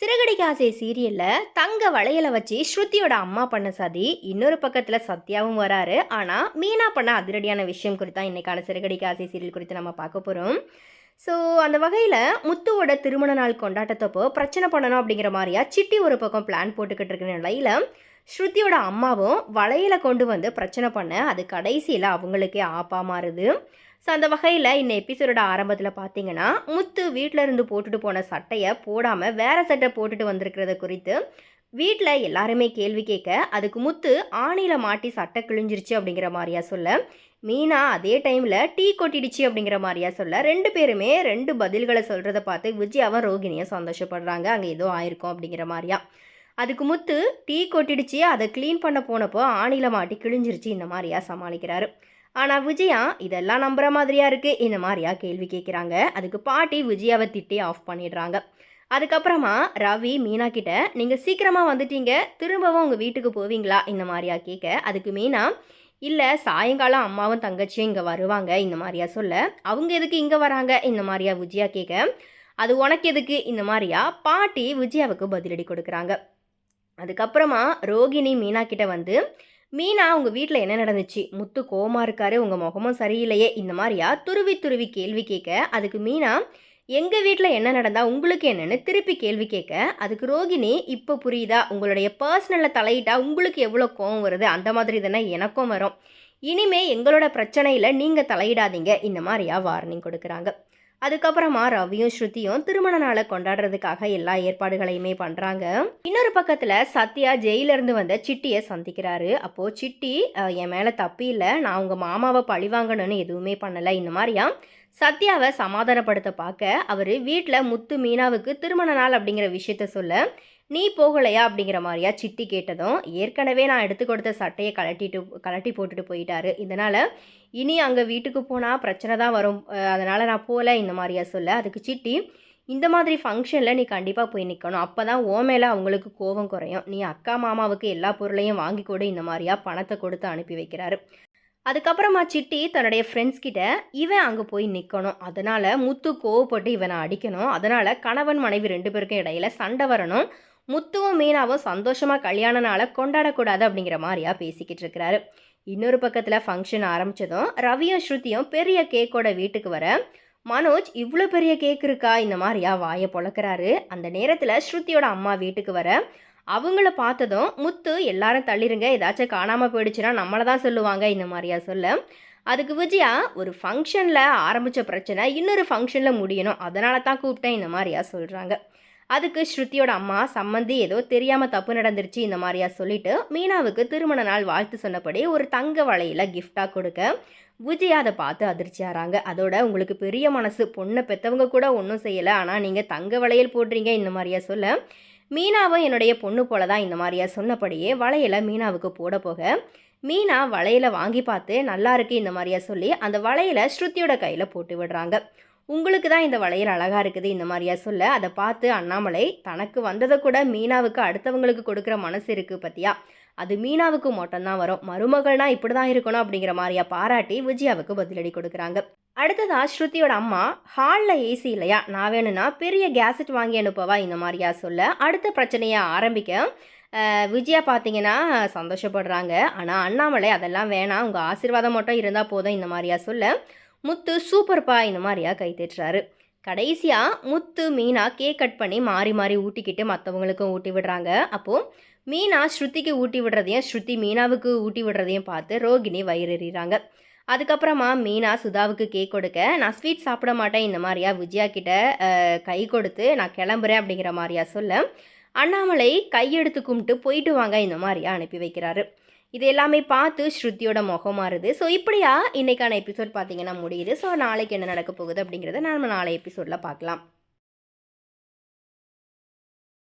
சிறகடிக்க ஆசை சீரியலில் தங்க வளையலை வச்சு ஸ்ருதியோட அம்மா பண்ண சதி இன்னொரு பக்கத்தில் சத்யாவும் வராரு. ஆனால் மீனா பண்ண அதிரடியான விஷயம் குறித்தான் இன்னைக்கான சிறகடிக்க ஆசை சீரியல் குறித்து நம்ம பார்க்க போகிறோம் ஸோ அந்த வகையில் முத்துவோட திருமண நாள் கொண்டாட்டத்தப்போ பிரச்சனை பண்ணணும் அப்படிங்கிற மாதிரியா சிட்டி ஒரு பக்கம் பிளான் போட்டுக்கிட்டு இருக்கிற நிலையில் ஸ்ருதியோட அம்மாவும் வளையலை கொண்டு வந்து பிரச்சனை பண்ண அது கடைசியில் அவங்களுக்கே ஆப்பா மாறுது. ஸோ அந்த வகையில் இந்த எபிசோடோட ஆரம்பத்தில் பார்த்தீங்கன்னா முத்து வீட்டில் இருந்து போட்டுட்டு போன சட்டையை போடாமல் வேறு சட்டை போட்டுட்டு வந்திருக்கிறத குறித்து வீட்டில் எல்லாருமே கேள்வி கேட்க அதுக்கு முத்து ஆணியில் மாட்டி சட்டை கிழிஞ்சிருச்சு அப்படிங்கிற மாதிரியா சொல்ல மீனா அதே டைமில் டீ கொட்டிடுச்சு அப்படிங்கிற மாதிரியா சொல்ல ரெண்டு பேருமே ரெண்டு பதில்களை சொல்கிறத பார்த்து விஜயாவும் ரோகிணியும் சந்தோஷப்படுறாங்க அங்கே ஏதோ ஆயிருக்கும் அப்படிங்கிற மாதிரியா. அதுக்கு முத்து டீ கொட்டிடுச்சு அதை க்ளீன் பண்ண போனப்போ ஆணியில் மாட்டி கிழிஞ்சிருச்சு இந்த மாதிரியா சமாளிக்கிறாரு. ஆனால் விஜயா இதெல்லாம் நம்புற மாதிரியா இருக்கு? இந்த மாதிரியா கேள்வி கேட்குறாங்க அதுக்கு பாட்டி விஜயாவை திட்டி ஆஃப் பண்ணிடுறாங்க. அதுக்கப்புறமா ரவி மீனா கிட்ட நீங்கள் சீக்கிரமாக வந்துட்டீங்க. திரும்பவும் உங்கள் வீட்டுக்கு போவீங்களா? இந்த மாதிரியா கேட்க அதுக்கு மீனா இல்லை சாயங்காலம் அம்மாவும் தங்கச்சியும் இங்கே வருவாங்க. இந்த மாதிரியா சொல்ல. அவங்க எதுக்கு இங்கே வராங்க? இந்த மாதிரியா விஜயா கேட்க அது உனக்கு எதுக்கு? இந்த மாதிரியா பாட்டி விஜயாவுக்கு பதிலடி கொடுக்குறாங்க. அதுக்கப்புறமா ரோகிணி மீனா கிட்ட வந்து மீனா உங்கள் வீட்டில் என்ன நடந்துச்சு? முத்து கோமா இருக்காரு உங்கள் முகமும் சரியில்லையே இந்த மாதிரியா? துருவி துருவி கேள்வி கேட்க அதுக்கு மீனா எங்கள் வீட்டில் என்ன நடந்தால் உங்களுக்கு என்னென்னு திருப்பி கேள்வி கேட்க அதுக்கு ரோகிணி இப்போ புரியுதா? உங்களுடைய பர்சனலில் தலையிட்டா உங்களுக்கு எவ்வளோ கோவம் வருது? அந்த மாதிரி தானே எனக்கும் வரும். இனிமே எங்களோட பிரச்சனையில் நீங்கள் தலையிடாதீங்க. இந்த மாதிரியா வார்னிங் கொடுக்குறாங்க. அதுக்கப்புறமா ரவியும் ஸ்ருதியும் திருமண நாளை கொண்டாடுறதுக்காக எல்லா ஏற்பாடுகளையுமே பண்ணுறாங்க இன்னொரு பக்கத்தில் சத்யா ஜெயிலிருந்து வந்த சிட்டியை சந்திக்கிறாரு. அப்போது சிட்டி என் மேலே தப்பி இல்லை. நான் உங்கள் மாமாவை பழிவாங்கணும்னு எதுவுமே பண்ணலை. இந்த மாதிரியா சத்யாவை சமாதானப்படுத்த பார்க்க அவர் வீட்டில் முத்து மீனாவுக்கு திருமண நாள் அப்படிங்கிற விஷயத்த சொல்ல நீ போகலையா அப்படிங்கிற மாதிரியா சிட்டி கேட்டதும் ஏற்கனவே நான் எடுத்து கொடுத்த சட்டையை கலட்டிட்டு கலட்டி போட்டுட்டு போயிட்டாரு. இதனால் இனி அங்கே வீட்டுக்கு போனால் பிரச்சனை தான் வரும். அதனால் நான் போகல இந்த மாதிரியா சொல்ல. அதுக்கு சிட்டி இந்த மாதிரி ஃபங்க்ஷனில் நீ கண்டிப்பாக போய் நிற்கணும் அப்போ தான் ஓ மேலே அவங்களுக்கு கோபம் குறையும். நீ அக்கா மாமாவுக்கு எல்லா பொருளையும் வாங்கி கொடு இந்த மாதிரியா பணத்தை கொடுத்து அனுப்பி வைக்கிறாரு. அதுக்கப்புறமா சிட்டி தன்னுடைய ஃப்ரெண்ட்ஸ் கிட்ட இவன் அங்கே போய் நிற்கணும் அதனால் முத்து கோவப்பட்டு இவனை அடிக்கணும். அதனால் கணவன் மனைவி ரெண்டு பேருக்கும் இடையில சண்டை வரணும். முத்துவும் மீனாவும் சந்தோஷமாக கல்யாண நாளை கொண்டாடக்கூடாது அப்படிங்கிற மாதிரியா பேசிக்கிட்டு இருக்கிறாரு. இன்னொரு பக்கத்தில் ஃபங்க்ஷன் ஆரம்பித்ததும் ரவியும் ஸ்ருதியும் பெரிய கேக்கோட வீட்டுக்கு வர மனோஜ் இவ்வளோ பெரிய கேக் இருக்கா? இந்த மாதிரியா வாயை பொழக்கிறாரு. அந்த நேரத்தில் ஸ்ருதியோட அம்மா வீட்டுக்கு வர அவங்கள பார்த்ததும் முத்து எல்லாரும் தள்ளிருங்க. ஏதாச்சும் காணாமல் போயிடுச்சுன்னா நம்மளை தான் சொல்லுவாங்க. இந்த மாதிரியா சொல்ல அதுக்கு விஜயா ஒரு ஃபங்க்ஷனில் ஆரம்பித்த பிரச்சனை இன்னொரு ஃபங்க்ஷனில் முடியணும். அதனால தான் கூப்பிட்டேன். இந்த மாதிரியா சொல்கிறாங்க அதுக்கு ஸ்ருதியோட அம்மா சம்மந்தி ஏதோ தெரியாமல் தப்பு நடந்துருச்சு இந்த மாதிரியா சொல்லிட்டு மீனாவுக்கு திருமண நாள் வாழ்த்து சொன்னபடி ஒரு தங்க வளையல கிஃப்டாக கொடுக்க விஜயா அதை பார்த்து அதிர்ச்சியாகிறாங்க அதோட உங்களுக்கு பெரிய மனசு பொண்ணை பெற்றவங்க கூட ஒன்றும் செய்யலை ஆனால் நீங்கள் தங்க வளையல் போடுறீங்க இந்த மாதிரியா சொல்ல மீனாவும் என்னுடைய பொண்ணு போல தான் இந்த மாதிரியா சொன்னபடியே வளையலை மீனாவுக்கு போட போக மீனா வளையலை வாங்கி பார்த்து நல்லா இருக்கு இந்த மாதிரியா சொல்லி அந்த வளையலை ஸ்ருதியோட கையில் போட்டு விடுறாங்க. உங்களுக்கு தான் இந்த வளையல் அழகாக இருக்குது இந்த மாதிரியா சொல்ல அதை பார்த்து அண்ணாமலை தனக்கு வந்ததை கூட மீனாவுக்கு அடுத்தவங்களுக்கு கொடுக்குற மனசு இருக்குது பற்றியா அது மீனாவுக்கு மட்டும்தான் வரும். மருமகள்னா இப்படி தான் இருக்கணும் அப்படிங்கிற மாதிரியா பாராட்டி விஜயாவுக்கு பதிலடி கொடுக்குறாங்க. அடுத்ததா ஸ்ருதியோட அம்மா ஹாலில் ஏசி இல்லையா? நான் வேணும்னா பெரிய கேசட் வாங்கி அனுப்பவா இந்த மாதிரியா சொல்ல. அடுத்த பிரச்சனையை ஆரம்பிக்க விஜயா பார்த்தீங்கன்னா சந்தோஷப்படுறாங்க. ஆனால் அண்ணாமலை அதெல்லாம் வேணாம். உங்கள் ஆசீர்வாதம் மட்டும் இருந்தால் போதும் இந்த மாதிரியா சொல்ல. முத்து சூப்பர்ப்பா இந்த மாதிரியா கை தேற்றுறாரு. கடைசியாக முத்து மீனா கேக் கட் பண்ணி மாறி மாறி ஊட்டிக்கிட்டு மற்றவங்களுக்கும் ஊட்டி விடுறாங்க. அப்போது மீனா ஸ்ருதிக்கு ஊட்டி விடுறதையும் ஸ்ருதி மீனாவுக்கு ஊட்டி விடுறதையும் பார்த்து ரோகிணி வயிறறிறாங்க. அதுக்கப்புறமா மீனா சுதாவுக்கு கேக் கொடுக்க நான் ஸ்வீட் சாப்பிட மாட்டேன் இந்த மாதிரியா விஜயா கிட்ட கை கொடுத்து நான் கிளம்புறேன் அப்படிங்கிற மாதிரியா சொல்ல அண்ணாமலை கையெடுத்து கும்பிட்டு போயிட்டு வாங்க இந்த மாதிரியா அனுப்பி வைக்கிறாரு. இது எல்லாமே பார்த்து ஸ்ருதியோட முகம் மாறுது. ஸோ இப்படியா இன்னைக்கான எபிசோட் பார்த்தீங்கன்னா முடியுது. ஸோ நாளைக்கு என்ன நடக்க போகுது அப்படிங்கிறத நம்ம நாளை எபிசோடில் பார்க்கலாம்.